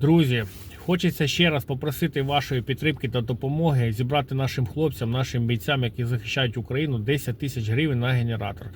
Друзі, хочеться ще раз попросити вашої підтримки та допомоги зібрати нашим хлопцям, нашим бійцям, які захищають Україну, 10 тисяч гривень на генератор.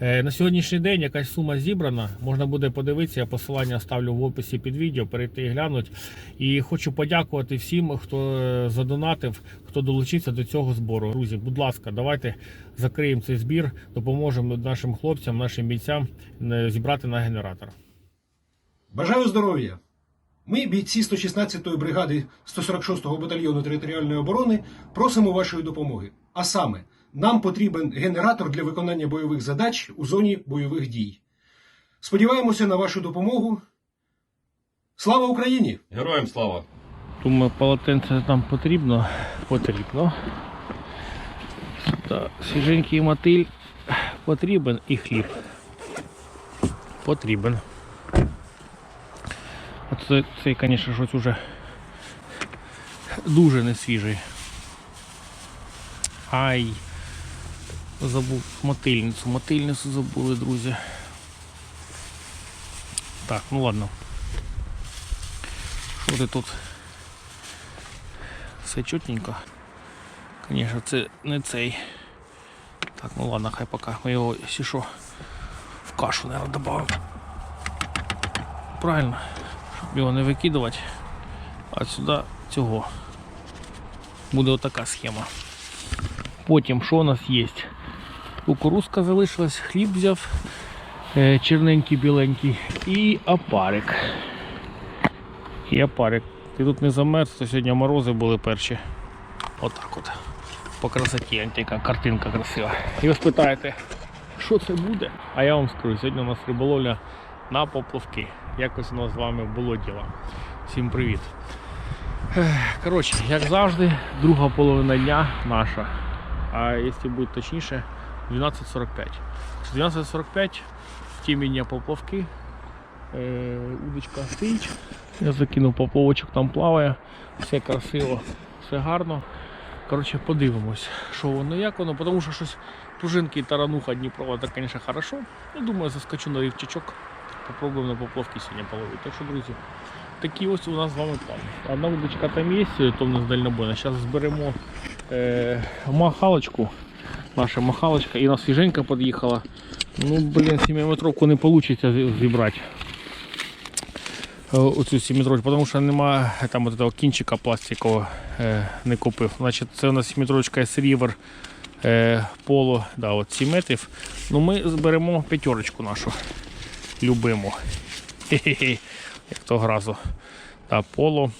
Е, На сьогоднішній день якась сума зібрана. Можна буде подивитися. Я посилання ставлю в описі під відео, перейти і глянуть. І хочу подякувати всім, хто е, задонатив, хто долучився до цього збору. Друзі, будь ласка, давайте закриємо цей збір, допоможемо нашим хлопцям, нашим бійцям е, зібрати на генератор. Бажаю здоров'я! Ми, бійці 116-ї бригади 146-го батальйону територіальної оборони, просимо вашої допомоги. А саме, нам потрібен генератор для виконання бойових задач у зоні бойових дій. Сподіваємося на вашу допомогу. Слава Україні! Героям слава! Думаю, полотенце нам потрібно. Потрібно. Та свіженький мотиль потрібен і хліб. Потрібен. Це, цей, звісно, щось уже дуже не свіжий. Ай. Забув мотильницю. Мотильницю забули, друзі. Так, ну ладно. Що ти тут? Все чутненько. Звісно, це не цей. Так, ну ладно, хай поки. Ми його, якщо що, в кашу, наверное, додамо. Правильно. Його не викидувати. А сюди цього. Буде отака схема. Потім що у нас є? Кукурузка залишилась, хліб взяв, е, черненький, біленький і опарик. І опарик. Ти тут не замерз, то сьогодні морози були перші. Отак от. По красоті, антика, картинка красива. І ви спитаєте, що це буде? А я вам скажу, сьогодні у нас риболовля на поплавки. Якось у нас з вами було діло. Всім привіт. Коротше, як завжди, друга половина дня наша. А якщо бути точніше, 12.45. 12.45 в тім'я поплавки. Е, удочка стоїть. Я закинув поплавочок, там плаває, все красиво, все гарно. Коротше, подивимось, що воно, як воно, тому що щось пружинки і тарануха Дніпро, це, звісно, хорошо. Ну, думаю, заскочу на рівчачок, попробуємо на поплавки сьогодні половити. Так що, друзі, такі ось у нас з вами плани. Одна удочка там є, то в нас дальнобойна. Зараз зберемо е, махалочку, наша махалочка, і на свіженька під'їхала. Ну, блін, 7-метровку не вийде зібрати е, оцю 7 тому що немає там от того кінчика пластикового е, не купив. Значить, це у нас 7 метрочка S-River е, поло, да, от 7 метрів. Ну ми зберемо п'ятерочку нашу любиму. Хе-хе-хе, Як того разу. Да, поло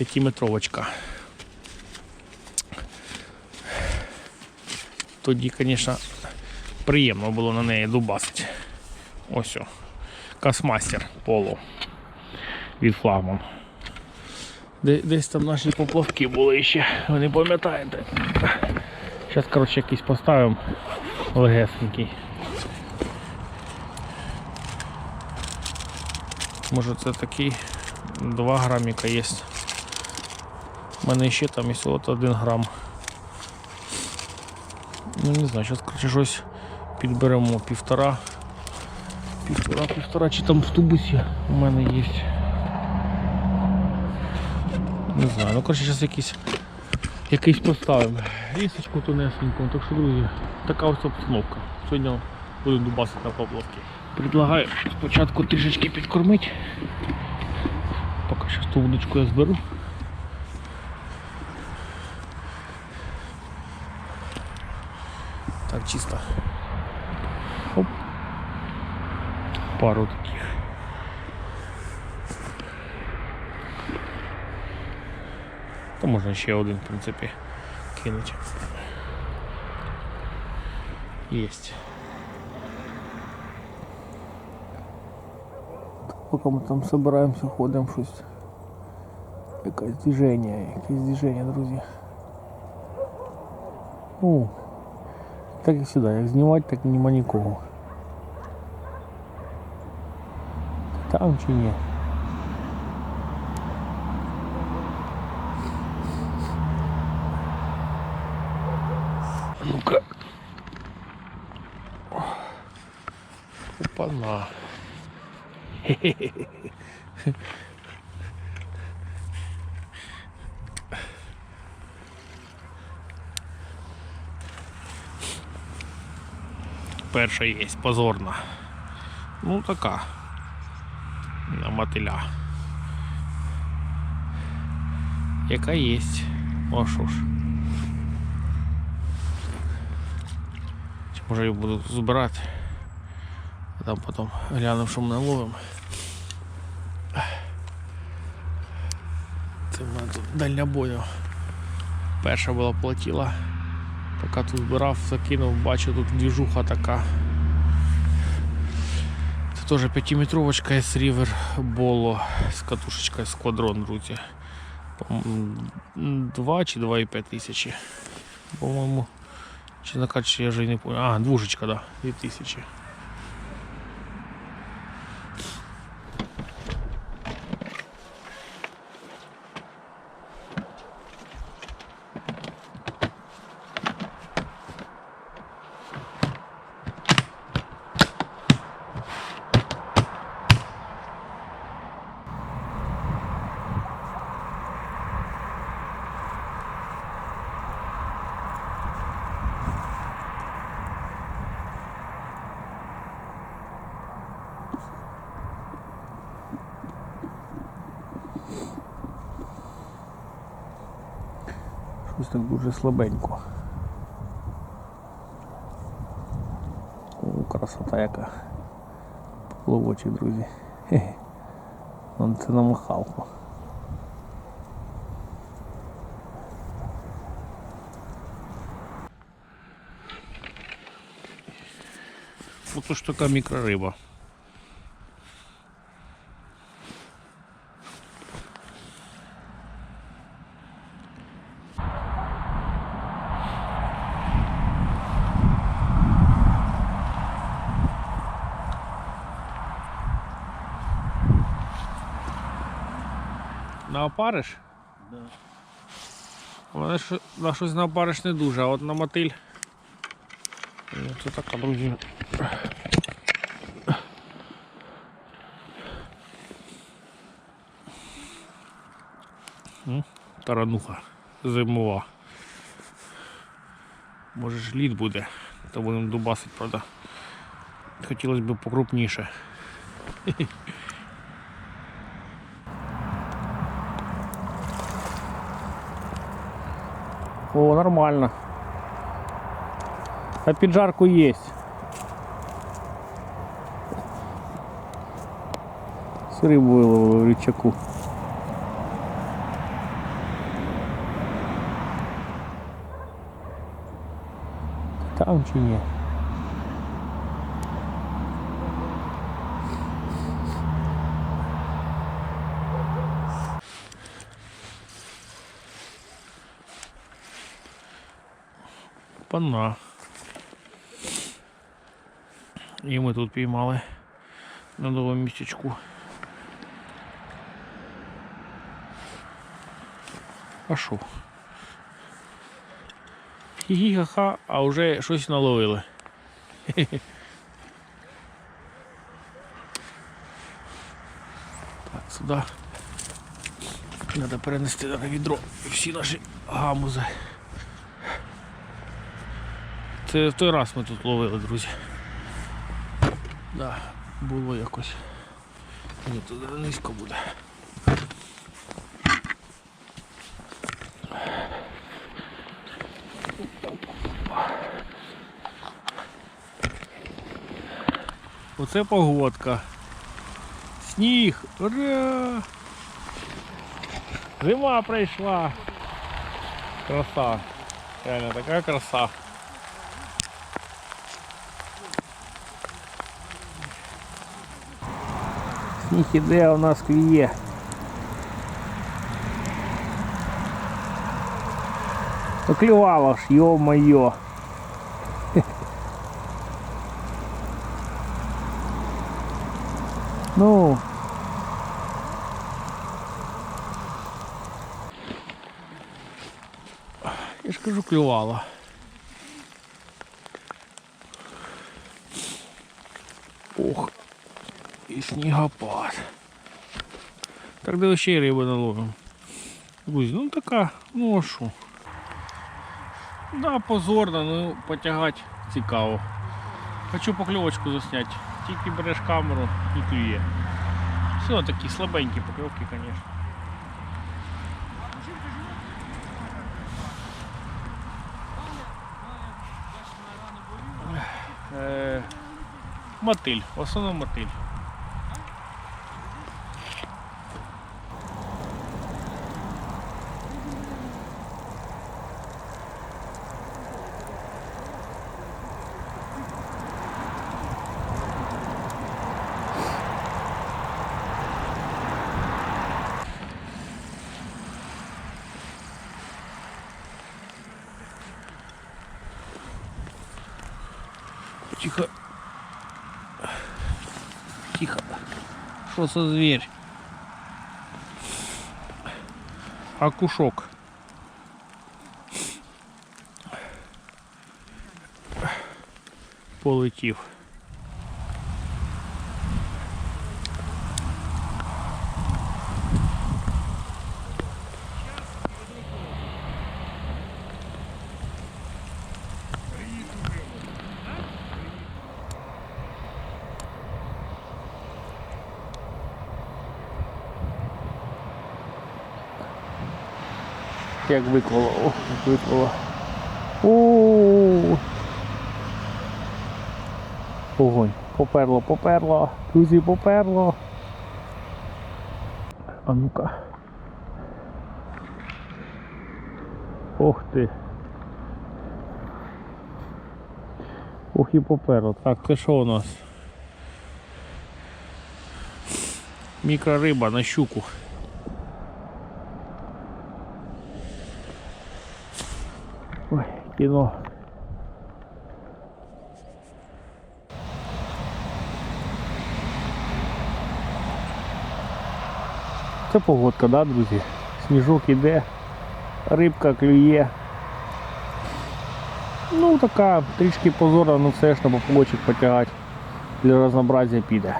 5-метровочка. Тоді, звісно, приємно було на неї дубасити. Ось о. Касмастер поло від флагман. Десь там наші поплавки були ще, ви не пам'ятаєте. Зараз, коротше, якийсь поставимо легесенький. Може це такий 2 граміка є. У мене ще там є от 1 грам. Ну не знаю, зараз коротше щось підберемо півтора. Півтора, півтора, чи там в тубусі у мене є. Не знаю, ну коротше зараз якийсь якийсь поставимо. Лісочку тонесеньку. Так що, друзі, така ось обстановка. Сьогодні будемо дубасити на поплавки. Предлагаю спочатку трішечки підкормити. Поки що ту вудочку я зберу. Так, чисто. Оп. Пару таких. То можна ще один, в принципі, кинути. Єсть. Поки ми там збираємося, ходимо щось. Якесь движення, якесь движення, друзі. Ну, так і сюди, як знімати, так нема нікого. Там чи ні? Ну-ка. Опа-на. Перша є, позорна. Ну така. На мотиля. Яка є. О, що ж. Може її буду збирати. Там потім глянемо, що ми наловимо. Це в мене тут дальнобойно. Перша була платіла. Поки тут збирав, закинув, бачу, тут двіжуха така. Це теж 5-метровочка S River Bolo з катушечкою Squadron, друзі. По-моєму, 2 чи 2,5 тисячі. По-моєму, чесно кажучи, я вже не пам'ятаю. А, двушечка, да, 2 тисячі. Щось дуже слабенько. О, красота яка. Пловочі, друзі. Вон це на махалку. Ото ж така мікрориба. На опариш? Да. Вони ж на щось на опариш не дуже, а от на мотиль. Ну, Це така, друзі. Тарануха зимова. Може ж лід буде, то будемо дубасить, правда. Хотілося б покрупніше. О, нормально. А піджарку есть. С рыбу выловил в рычаку. Там чи? Пана. І ми тут піймали на новому містечку. А що? Хі-хі-ха-ха, а вже щось наловили. Так, сюди. Треба перенести на відро всі наші гамузи. Це в той раз ми тут ловили, друзі. Да, було якось. Ні, тут низько буде. Оце погодка. Сніг! Ура! Зима прийшла! Краса! Реально така краса. Сніг іде, а у нас клює. Поклювало ж, ё-моё. Ну. Я ж кажу, клювало. Ох, і Снігопад. Так де ще й риби наловимо. Друзі, ну така, ну а що? Да, позорно, ну потягати цікаво. Хочу покльовочку заснять. Тільки береш камеру і клює. Все, такі слабенькі покльовки, звісно. Е, мотиль, в основному мотиль. Тихо. Тихо. Что за зверь? Акушок. Полетів. Як виклало, о, як виклало. О. Огонь. Поперло, поперло. Друзі, поперло. А ну-ка. Ох ти. Ох і поперло. Так, це що у нас? Мікрориба на щуку. Ой, кіно. Це погодка, да, друзі? Сніжок іде, рибка клює. Ну така трішки позорна, ну все ж на поплочок потягати для разнообразия піде.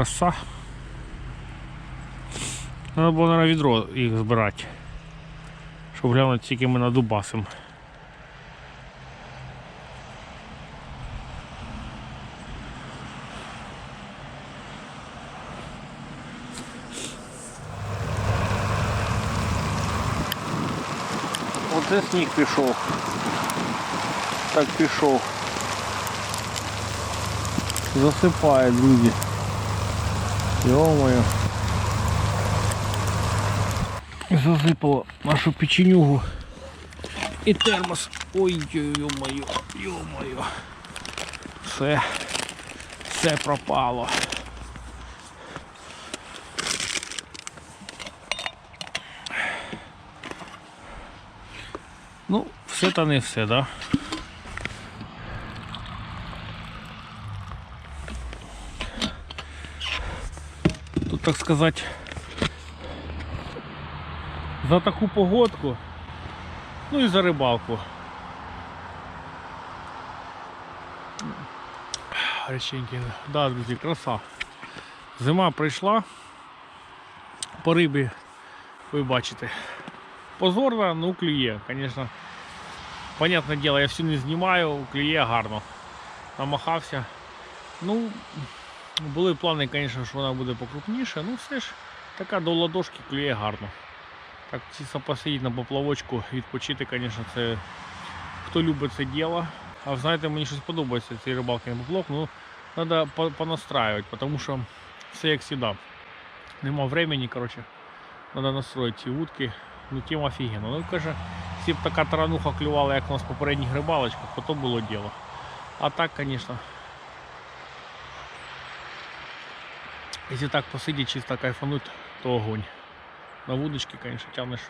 Краса. Треба було на відро їх збирати. Щоб глянути, скільки ми надубасим. Оце сніг пішов. Так пішов. Засипає, друзі. Йо-моє. Засипало нашу печенюгу і термос. Ой, йо-моє, йо-моє. Все, все пропало. Ну, все та не все, да? Так сказать, за таку погодку, ну і за рибалку. Реченьки, да, друзі, краса. Зима прийшла. По рибі, ви бачите. Позорно, ну клює, звісно. Понятне діло, я всю не знімаю, клює гарно. Намахався. Ну, були плани, звісно, що вона буде покрупніша, ну все ж така до ладошки клює гарно. Так, чисто посидіти на поплавочку, відпочити, звісно, це хто любить це діло. А знаєте, мені щось подобається цей рибалки на поплавок, ну треба понастраювати, тому що все як завжди. Нема времени, коротше, треба настроїти ці вудки. Ну тема офігенно. Ну каже, якщо б така тарануха клювала, як у нас в попередніх рибалочках, то було діло. А так, звісно. Якщо так посидіти, чисто кайфануть, то огонь. На вудочки, конечно, тянеш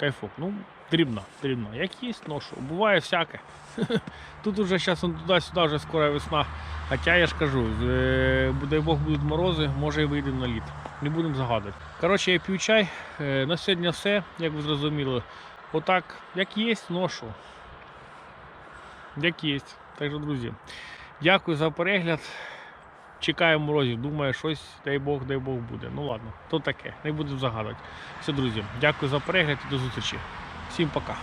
кайфок. Ну, дрібно, дрібно. Як є, ношу. Буває всяке. Тут уже зараз туди-сюди вже скоро весна. Хоча я ж кажу, е, дай Бог будуть морози, може і вийдемо на лід. Не будемо загадувати. Коротше, я п'ю чай. Е, На сьогодні все, як ви зрозуміли. Отак, як є, ношу. Як є. Так що, друзі, Дякую за перегляд. Чекаю морозів. Думаю, щось, дай Бог, дай Бог буде. Ну ладно, то таке. Не будемо загадувати. Все, друзі, дякую за перегляд і до зустрічі. Всім пока.